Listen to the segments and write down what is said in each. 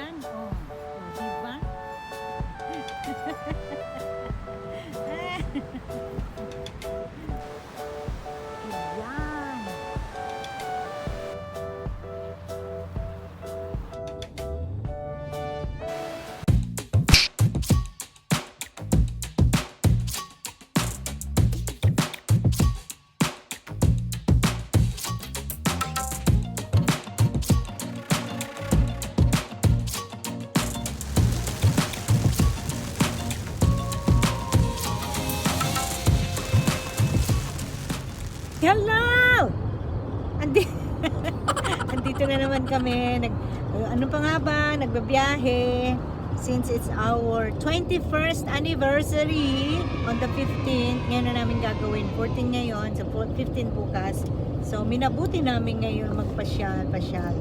Ayan, oh. Kami. Nag, ano pa nga ba? Nagbabiyahe. Since it's our 21st anniversary on the 15th, ngayon na namin gagawin. 14 ngayon, so 15 bukas. So, minabuti namin ngayon magpasyal-pasyal.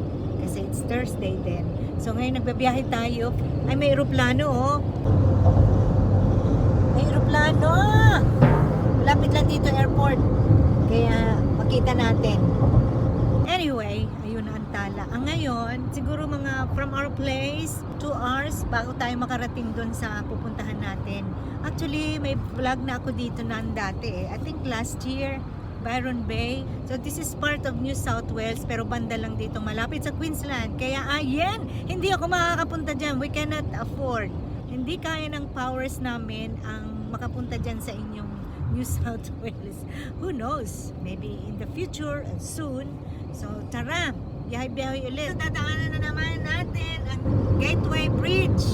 Kasi it's Thursday din. So, ngayon nagbabiyahe tayo. Ay, may aeroplano, oh. May aeroplano! Lapit lang dito airport. Kaya makita natin. Anyway, ayun na ang tala. Ang ngayon, siguro mga from our place, 2 hours bago tayo makarating doon sa pupuntahan natin. Actually, may vlog na ako dito na dati eh. I think last year, Byron Bay. So this is part of New South Wales pero banda lang dito malapit sa Queensland. Kaya ayan, hindi ako makakapunta dyan. We cannot afford. Hindi kaya ng powers namin ang makapunta dyan sa inyong New South Wales. Who knows? Maybe in the future, soon. So tara, biyahe-biyahe ulit. Dadaanan na naman natin ang Gateway Bridge.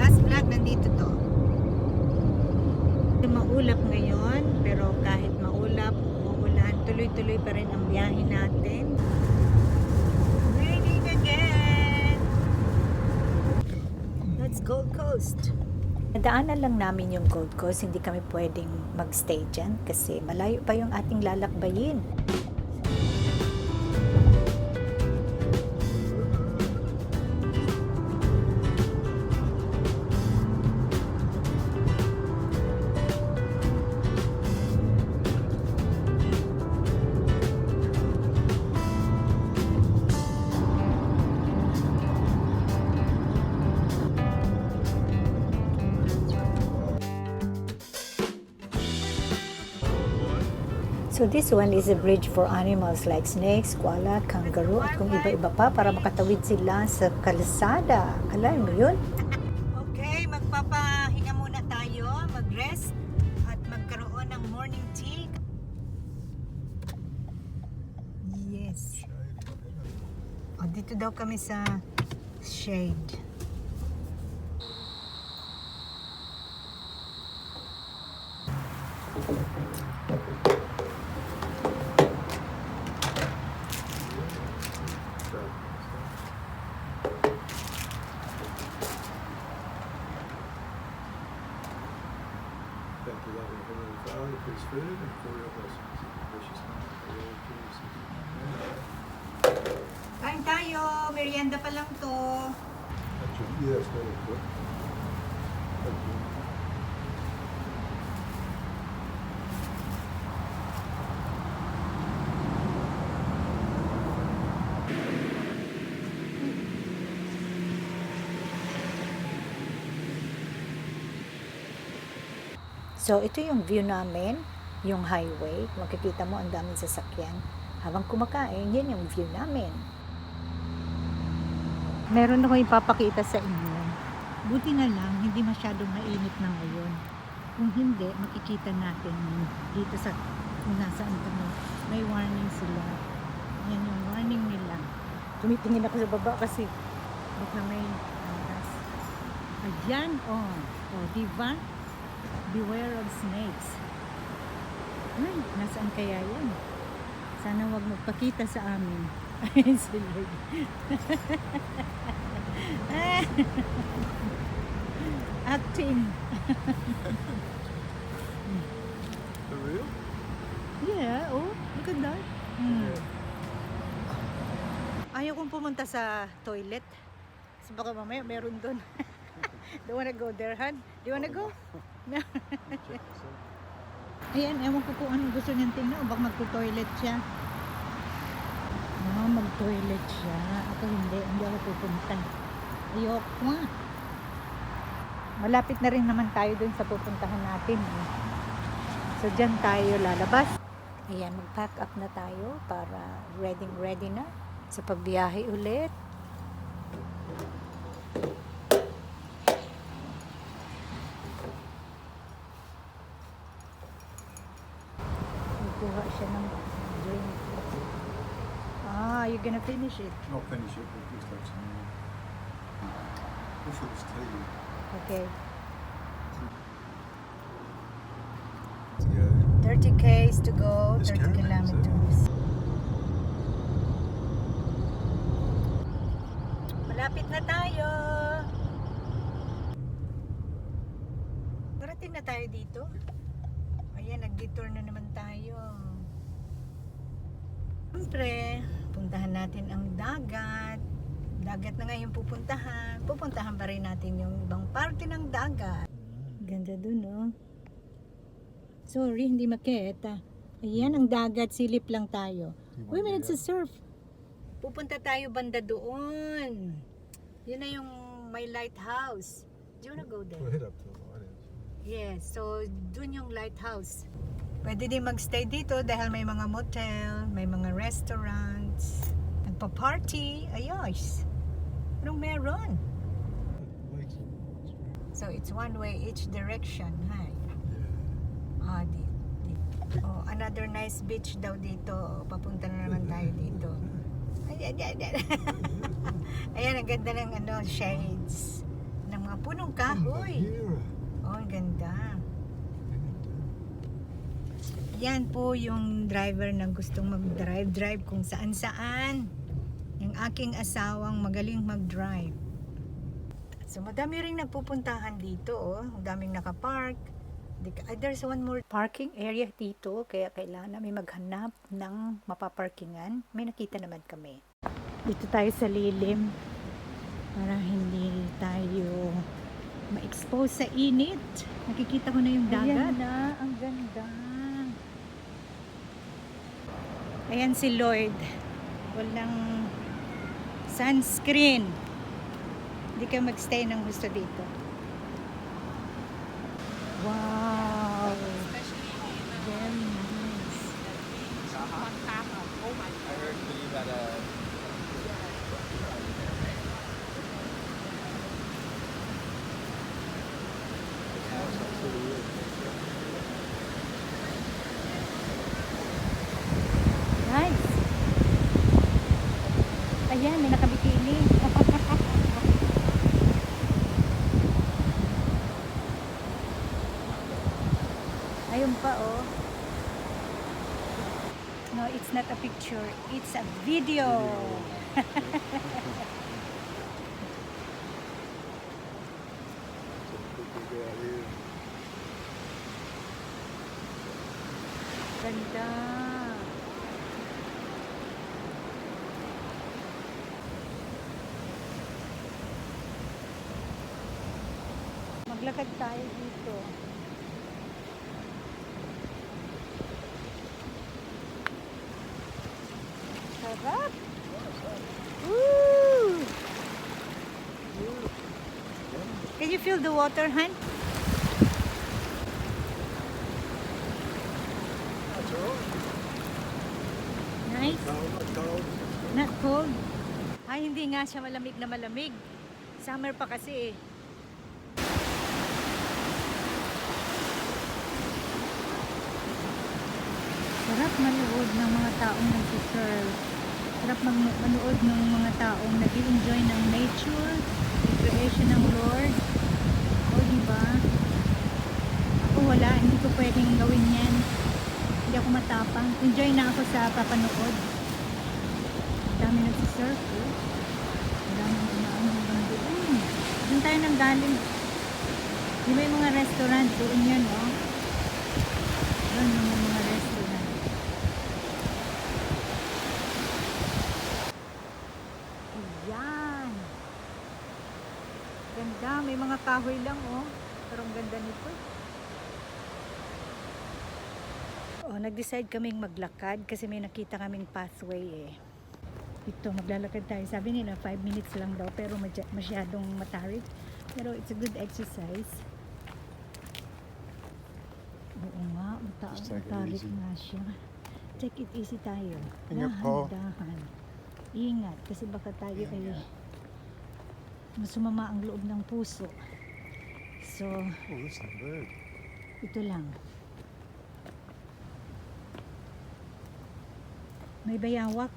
Last vlog nandito to. Maulap ngayon, pero kahit maulap, uulan, tuloy-tuloy pa rin ang biyahe natin. Raining again! Let's Gold Coast. Nadaanan lang namin yung Gold Coast, hindi kami pwedeng magstay dyan kasi malayo pa yung ating lalakbayin. So this one is a bridge for animals like snakes, koala, kangaroo at kung iba-iba pa para makatawid sila sa kalsada. Alam mo yun? Okay, magpapahinga muna tayo, mag-rest at magkaroon ng morning tea. Yes. O, dito daw kami sa shade. Thank you, loving Heavenly Father, for His food and for your blessings. In your precious name, our Lord Jesus. Amen. Kain tayo, merienda pa lang to. Actually, it's very good. So, ito yung view namin, yung highway. Makikita mo ang daming sasakyan. Habang kumakain, yan yung view namin. Meron ako ipapakita sa inyo. Buti na lang, hindi masyadong mainit na ngayon. Kung hindi, makikita natin dito sa kung nasaan kami. May warning sila. Yan yung warning nila. Tumitingin ako sa baba kasi baka may oras. Ayan, oh. Oh, di ba? Beware of snakes. Ay, nasaan kaya yan? Sana wag magpakita sa amin. Ayun si Lord. Acting. For real? Yeah, oh, look at that. Hmm. Ayaw kong pumunta sa toilet. Kasi baka mamaya meron doon. Don't wanna go there, Han? Do you wanna go? No. Ayan, ewan ko kung anong gusto niyang tingnan o baka magto-toilet siya. Mag-toilet siya. Ako hindi. Hindi ako pupunta. Ayoko nga. Malapit na rin naman tayo dun sa pupuntahan natin. Eh. So, dyan tayo lalabas. Ayan, mag-pack up na tayo para ready ready na sa pagbiyahe ulit. Kukuha siya ng drink. Ah, you're gonna finish it. Not finish it, but just have some more. Wish it was tea. Okay. To go. 30 k's to go, It's 30 Caroline, is it? kilometers. Malapit na tayo. Parating na tayo dito. Ayan, nag-detour na naman tayo. Siyempre, natin ang dagat. Dagat na nga yung pupuntahan. Pupuntahan pa rin natin yung ibang parte ng dagat. Ganda dun, no? Sorry, hindi makita. Ayan, ang dagat. Silip lang tayo. Uy, may nagsisurf. Pupunta tayo banda doon. Yun na yung may lighthouse. Do you wanna go there? We'll up to the. Yes, so dun yung lighthouse. Pwede din magstay dito dahil may mga motel, may mga restaurants. Nagpa-party, ayos. Anong meron? So it's one way each direction. Yeah. Ah, di, di. Oh, another nice beach daw dito. Papunta na naman tayo dito. Ay, ay, ay, ay. Ayan, ang ganda ng ano, shades. Ng mga punong kahoy. Oh, ang ganda. Yan po yung driver na gustong mag-drive. Drive kung saan Yung aking asawang magaling mag-drive. So madami rin nagpupuntahan dito. Oh. Ang daming nakapark. There's one more parking area dito. Kaya kailangan namin maghanap ng mapaparkingan. May nakita naman kami. Dito tayo sa lilim. Para hindi tayo ma-expose sa init. Nakikita ko na yung dagat. Ayan na, ang ganda. Ayan si Lloyd. Walang sunscreen. Hindi ka magstay ng gusto dito. Wow! Very nice. I heard that you had a Nice. Ayan, may nakabikini. Ayun pa, oh. No, it's not a picture. It's a video. Ganda. Maglakad tayo dito. Sarap! Woo! Can you feel the water, Han? Nice. Not cold. Ay, hindi nga siya malamig na malamig. Summer pa kasi eh. Sarap manood ng mga taong nag-serve. Sarap manood ng mga taong nag enjoy ng nature, the creation ng Lord. O, diba? Ako wala, hindi ko pwedeng gawin yan. Hindi ako matapang. Enjoy na ako sa papanood. Dami nagsisurf eh. Dami umaano hanggang doon. Doon tayo nang galing. Di ba yung mga restaurant doon yan, no? Doon yung mga restaurant. Ayan. Ganda. May mga kahoy lang, oh. Pero ang ganda nito. Oh, nag-decide kaming maglakad kasi may nakita kaming pathway eh. Ito, maglalakad tayo. Sabi nila 5 minutes lang daw pero masyadong matarik. Pero it's a good exercise. Oo nga, mata matarik nga siya. Take it easy tayo. Ingat po. Dahan-dahan. Ingat kasi baka tayo ay masumama ang loob ng puso. So, Oh, listen, a bird. ito lang. May bayawak.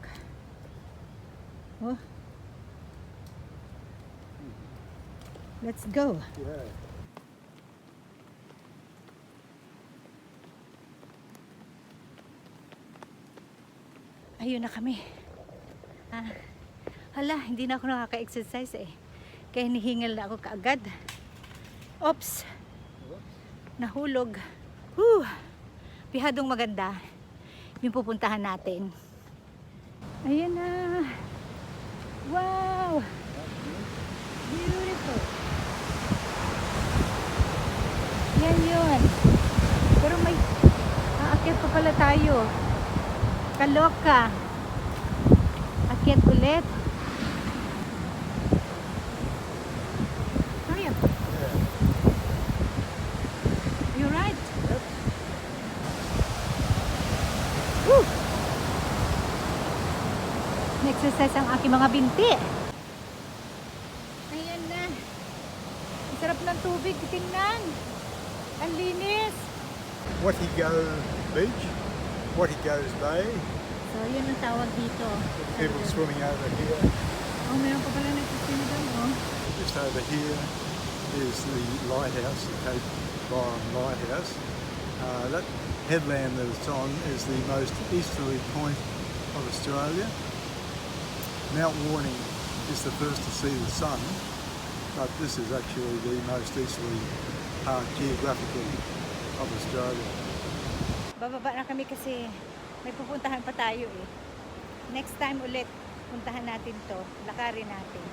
Oh. Let's go. Yeah. Ayun na kami. Ah, hala, hindi na ako nakaka-exercise eh. Kaya nihingal na ako kaagad. Oops! Nahulog. Whew! Pihadong maganda. Yung pupuntahan natin. Ayan na! Wow! Beautiful! Yan yun. Pero may aakyat pa pala tayo. Kaloka. Akyat ulit. Exercise ang aking mga binti. Ayan na. Ang sarap ng tubig. Tingnan. Ang linis. Wattigo Beach, Wattigo's Bay. So, yun ang tawag dito. People swimming over here. Oh, meron pa pala nagsisimula doon, oh. Just over here is the lighthouse, the Cape Byron Lighthouse. Uh, that headland that it's on is the most easterly point of Australia. Mount Warning is the first to see the sun, but this is actually the most easterly part geographically of Australia. Bababa na kami kasi may pupuntahan pa tayo eh. Next time ulit, puntahan natin to. Lakarin natin.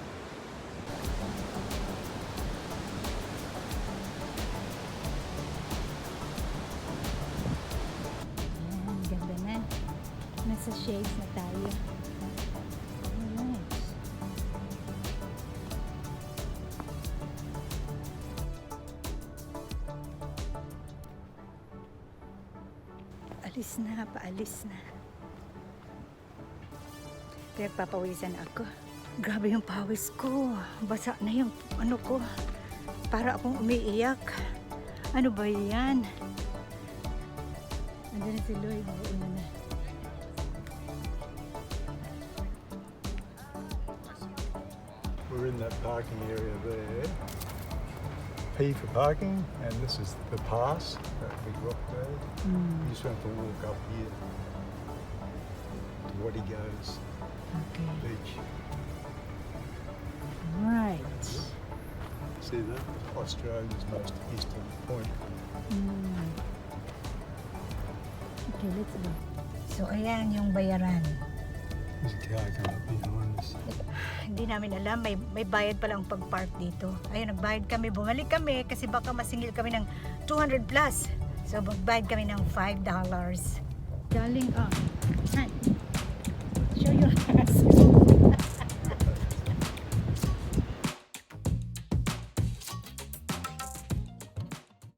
Ayan, ganda na. Nasa shades na tayo. Alis na, paalis na. Pinagpapawisan ako. Grabe yung pawis ko. Basa na yung ano ko. Para akong umiiyak. Ano ba yan? Andun na si Lloyd. Una na. We're in that parking area there. P for parking, and this is the pass, that big rock there. Hmm, You just have to walk up here to Wattigo's okay. Beach. Right. See that? Australia's most eastern point. Hmm. Okay, let's go. So, ayan yung bayaran. Hindi namin alam, may, may bayad palang pag-park dito. Ayun, nagbayad kami, bumalik kami kasi baka masingil kami ng 200 plus. So, magbayad kami ng $5. Darling, ah, Han, show your ass.